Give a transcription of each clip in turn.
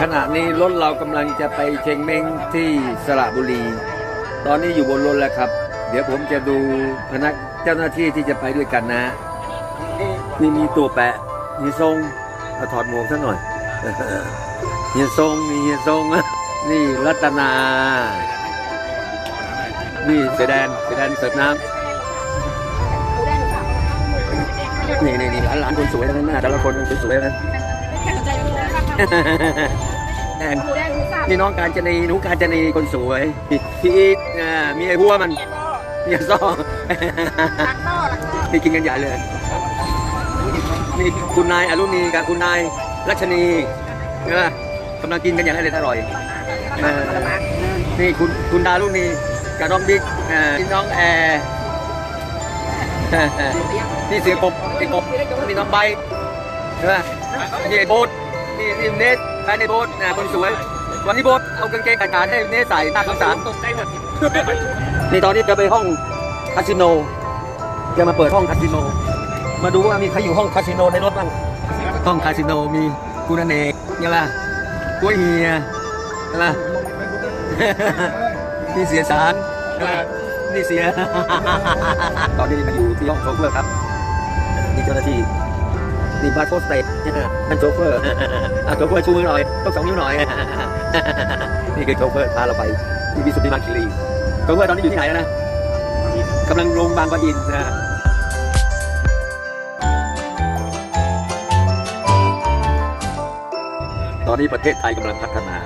ขณะนี้รถเรากำลังจะไปเชงเม้งที่สระบุรี ตอนนี้อยู่บนรถแล้วครับ เดี๋ยวผมจะดูพนักเจ้าหน้าที่ที่จะไปด้วยกันนะ นี่มีตัวแปะมีทรงเอาถอดหมวกซะหน่อยเฮียทรงมีเฮียทรงนี่รัตนา นี่เสแดนเสแดนเสิร์ฟน้ำนี่นี่นี่หลานหลานคนสวยทั้งนั้นนะแต่ละคนสวยทั้งนั้น แอนนี่น้องการจนีหนูการจนีคนสวย พี่อีทอ่ามีไอ้หัวมันมีไอ้ซ่อนี่กินกันใหญ่เลยนี่คุณนายอรุณีกับคุณนายรัชนีเออกำลังกินกันอย่างอร่อยอร่อยนี่คุณคุณดารุณีกับน้องบิ๊กนี่น้องแอร์นี่เสือกบไอ้กบนี่น้องใบใช่ไหมนี่ไอ้โบ๊ท นี่นี่เนทแฟนไอ้โบ๊ทนะคนสวย วันนี้โบ๊ทเอากางเกงขาดๆให้เนทใส่หน้าสงสารนี่ตอนนี้จะไปห้องคาสิโนจะมาเปิดห้องคาสิโน มาดูว่ามีใครอยู่ห้องคาสิโนในรถบ้างห้องคาสิโนมีคุณอเนกใช่ไหมกุ้ยเฮียใช่ไหมนี่เสียสารใช่ไหมนี่เสีย ตอนนี้มาอยู่ที่ห้องโชเฟอร์ครับนี่เจ้าหน้าที่ นี่บาร์โฟสเตทนั่นโชเฟอร์อะโชเฟอร์ชูมือหน่อยต้องสองนิ้วหน่อย นี่คือโชเฟอร์พาเราไปที่วิสุทธิมาคิรีโชเฟอร์ตอนนี้อยู่ที่ไหนแล้วนะกำลังลงบางปะอินนะตอนนี้ประเทศไทยกำลังพัฒนา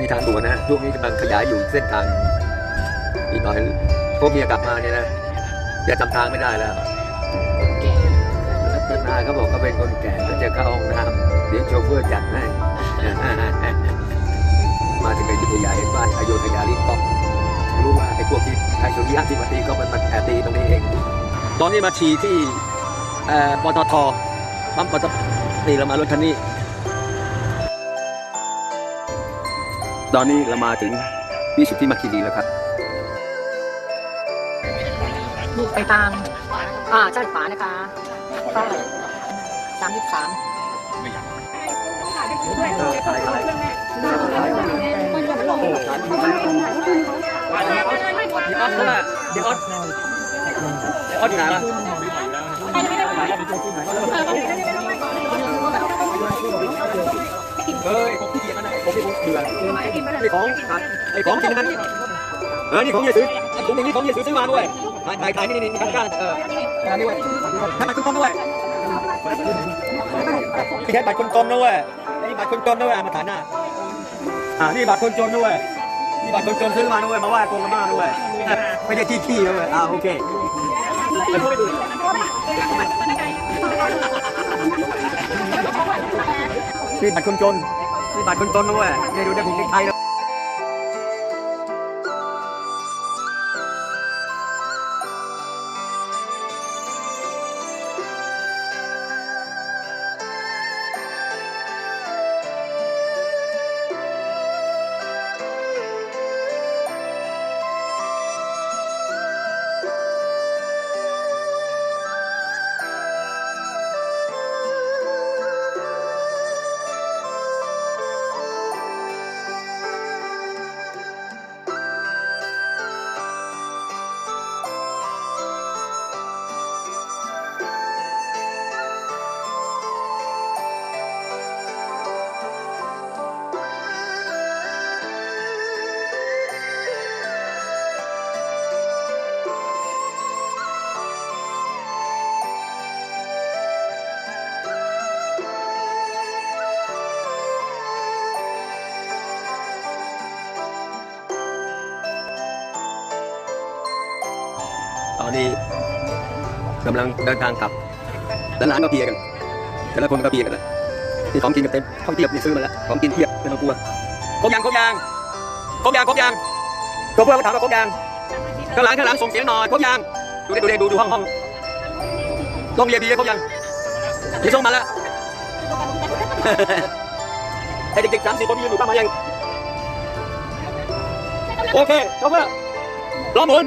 มีทางด่วนนะฮะช่วงนี้กำลังขยายอยู่เส้นทางอีกหน่อยพวกเมียกลับมาเนี่ยนะจะจำทางไม่ได้แล้วรัต นาเขาบอกเขาเป็นคนแก่ก็จะเข้าห้องน้ำเดี๋ยวโชเฟอร์จัดให้ มาถึงอยุธยาเห็นบ้านอโยธยาลิต้องรู้ว่าไอ้พวกที่ไอ้ชนยี่ห้าที่มาตีก็มันมันแอบตีตรงนี้เอง ตอนนี้มาฉี่ที่เอ่อปตทปั๊มปตทนี่เรามารถคันนี้ ตอนนี้เรามาถึงวิสุทธิมาคีรีแล้วครับลูกไปตามอ่าใช่ขวานะคะ ใช่สามสิบสามพี่ออสเขาล่ะพี่ออสพี่ออสอยู่ไหนวะเฮ้ยผมขี้เกียจนะผมไม่เบื่อไอ้ของไอ้ของกินนั้นเออนี่ของเฮียซื้อไอ้ถุงอย่างนี้ของเฮียซื้อซื้อมาด้วยถ่ายถ่ายถ่ายนี่นี่นี่ข้างๆเอออันนี้ด้วย ให้บัตรคนจนด้วยพี่แค่บัตรคนจนด้วยนี่บัตรคนจนด้วยมาถ่ายหน้าอ่านี่บัตรคนจนด้วยนี่บัตรคนจนซื้อมาด้วยมาไหว้กงกันมาด้วยไม่ใช่ที่ขี้ด้วยอ่าโอเคนี่บัตรคนจนนี่บัตรคนจนด้วยนี่ดูได้ผมใครเลย ตอนนี้กำลังเดินทางกลับแล้วร้านก็เพียกันแต่ละคนก็เพียกันนะนี่ของกินกันเต็มข้าวเทียบนี่ซื้อมาแล้วของกินเทียบไม่ต้องกลัวครบยังครบยังครบยังครบยังครบเพื่อนเขาถามว่าครบยังข้างหลังข้างหลังส่งเสียงหน่อยครบยังดูดิดูดิดูดูห้องห้องต้องเรียบีครบยังเดี๋ยวส่งมาแล้วไอเด็กๆสามสี่คนยืนอยู่บ้ามายังโอเคครบแล้วล้อมหมุน